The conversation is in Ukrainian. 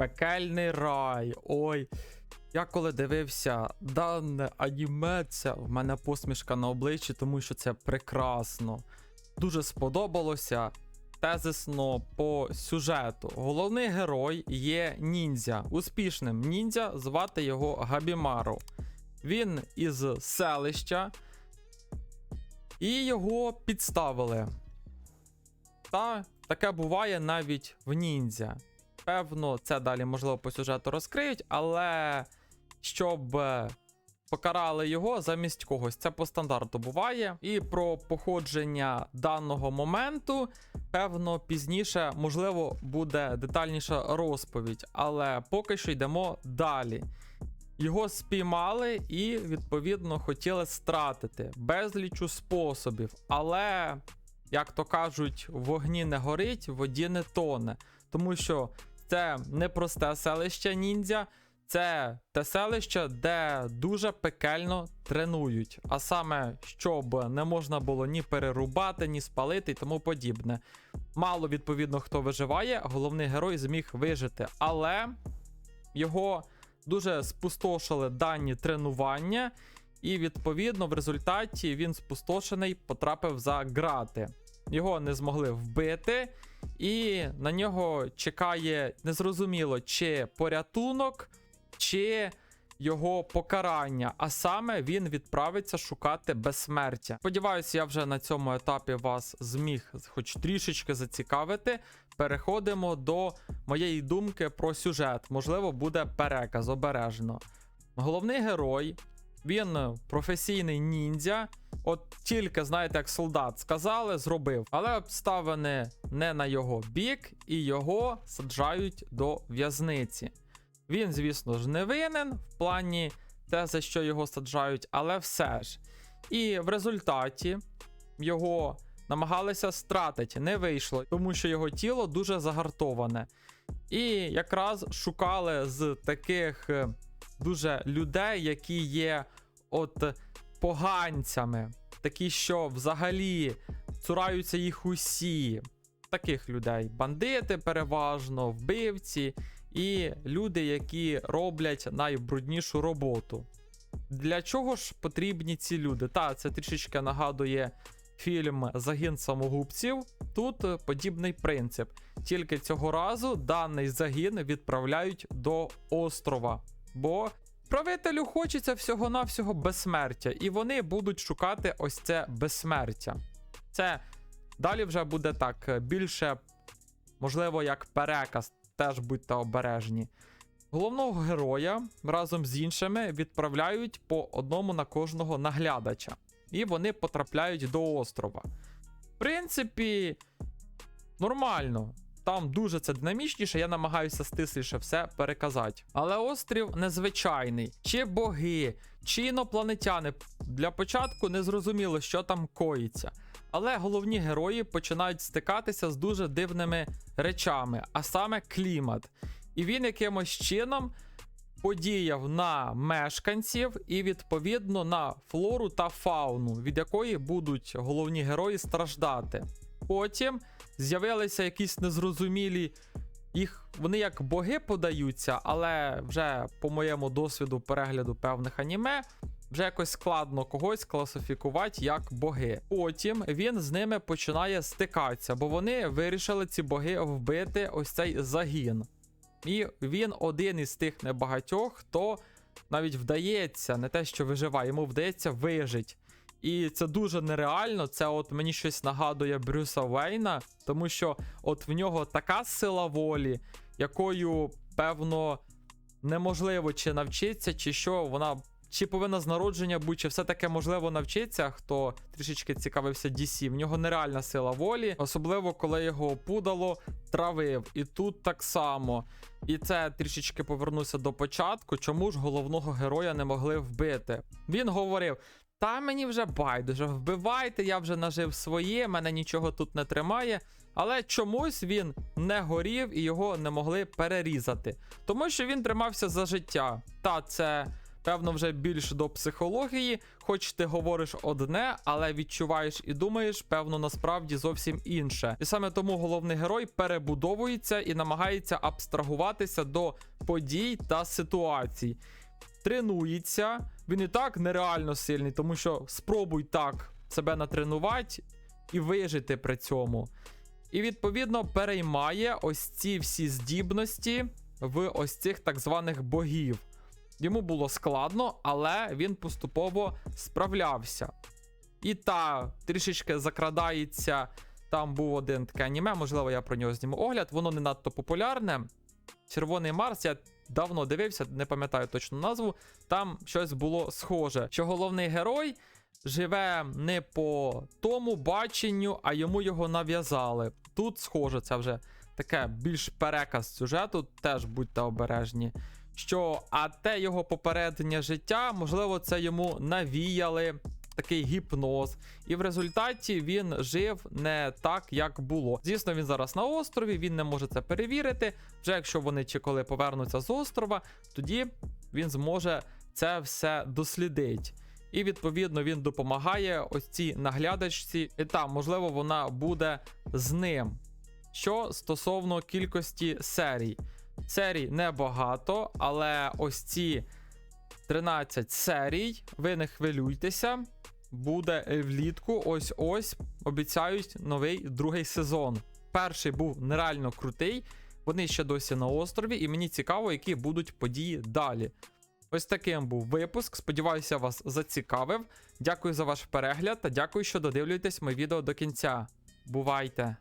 Пекельний рай. Ой. Я коли дивився дане аніме, це в мене посмішка на обличчі, тому що це прекрасно. Дуже сподобалося. Тезисно по сюжету. Головний герой є ніндзя. Успішним ніндзя звати його Габімару. Він із селища, і його підставили. Та таке буває навіть в ніндзя. Певно, це далі можливо по сюжету розкриють, але щоб е, покарали його замість когось, це по стандарту буває. І про походження даного моменту, певно, пізніше, можливо, буде детальніша розповідь, але поки що йдемо далі. Його спіймали і, відповідно, хотіли стратити безлічу способів. Але, як то кажуть, вогні не горить, воді не тоне. Тому що це не просте селище ніндзя, це те селище, де дуже пекельно тренують. А саме, щоб не можна було ні перерубати, ні спалити і тому подібне. Мало відповідно хто виживає, головний герой зміг вижити, але його дуже спустошили дані тренування, і відповідно в результаті він спустошений потрапив за грати. Його не змогли вбити, і на нього чекає незрозуміло, чи порятунок, чи його покарання. А саме він відправиться шукати безсмертя. Сподіваюся, я вже на цьому етапі вас зміг хоч трішечки зацікавити. Переходимо до моєї думки про сюжет. Можливо, буде переказ обережно. Головний герой, він професійний ніндзя. От тільки, знаєте, як солдат сказали, зробив. Але обставини не на його бік, і його саджають до в'язниці. Він, звісно ж, не винен в плані те, за що його саджають, але все ж. І в результаті його намагалися стратити, не вийшло, тому що його тіло дуже загартоване. І якраз шукали з таких е, дуже людей, які є от поганцями, такі, що взагалі цураються їх усі. Таких людей: бандити, переважно, вбивці і люди, які роблять найбруднішу роботу. Для чого ж потрібні ці люди? Та, це трішечки нагадує фільм Загін самогубців. Тут подібний принцип. Тільки цього разу даний загін відправляють до острова. Бо правителю хочеться всього-навсього безсмертя, і вони будуть шукати ось це безсмертя. Це далі вже буде так е, більше, можливо, як переказ, теж будьте обережні. Головного героя разом з іншими відправляють по одному на кожного наглядача, і вони потрапляють до острова. В принципі, нормально. Там дуже це динамічніше, я намагаюся стисліше все переказати. Але острів незвичайний. Чи боги, чи інопланетяни. Для початку не зрозуміло, що там коїться. Але головні герої починають стикатися з дуже дивними речами, а саме клімат. І він якимось чином подіяв на мешканців і, відповідно, на флору та фауну, від якої будуть головні герої страждати. Потім з'явилися якісь незрозумілі. Їх вони як боги подаються, але вже по моєму досвіду перегляду певних аніме, вже якось складно когось класифікувати як боги. Потім він з ними починає стикатися, бо вони вирішили ці боги вбити ось цей загін. І він один із тих небагатьох, хто навіть вдається, не те, що виживає, йому вдається вижить. І це дуже нереально. Це от мені щось нагадує Брюса Вейна, тому що от в нього така сила волі, якою, певно, неможливо чи навчитися, чи що вона. Чи повинна з народження бути, чи все таке можливо навчитися, хто трішечки цікавився DC. В нього нереальна сила волі, особливо коли його опудало, травив. І тут так само. І це трішечки повернуся до початку. Чому ж головного героя не могли вбити? Він говорив: та мені вже байдуже, вбивайте, я вже нажив своє, мене нічого тут не тримає. Але чомусь він не горів і його не могли перерізати. Тому що він тримався за життя. Та це Певно, вже більш до психології, хоч ти говориш одне, але відчуваєш і думаєш, певно, насправді зовсім інше. І саме тому головний герой перебудовується і намагається абстрагуватися до подій та ситуацій. Тренується, він і так нереально сильний, тому що спробуй так себе натренувати і вижити при цьому. І відповідно переймає ось ці всі здібності в ось цих так званих богів. Йому було складно, але він поступово справлявся. І та трішечки закрадається. Там був один таке аніме, можливо, я про нього зніму огляд. Воно не надто популярне. Червоний Марс, я давно дивився, не пам'ятаю точну назву. Там щось було схоже. Що головний герой живе не по тому баченню, а йому його нав'язали. Тут схоже, це вже таке більш переказ сюжету, теж будьте обережні. Що, а те його попереднє життя, можливо, це йому навіяли такий гіпноз, і в результаті він жив не так, як було. Звісно, він зараз на острові, він не може це перевірити. Вже якщо вони чи коли повернуться з острова, тоді він зможе це все дослідити. І відповідно він допомагає ось цій наглядачці, і там, можливо, вона буде з ним. Що стосовно кількості серій. Серій небагато, але ось ці 13 серій, ви не хвилюйтеся. Буде влітку, ось ось обіцяють новий другий сезон. Перший був нереально крутий. Вони ще досі на острові, і мені цікаво, які будуть події далі. Ось таким був випуск. Сподіваюся, вас зацікавив. Дякую за ваш перегляд та дякую, що додивлюєтесь моє відео до кінця. Бувайте!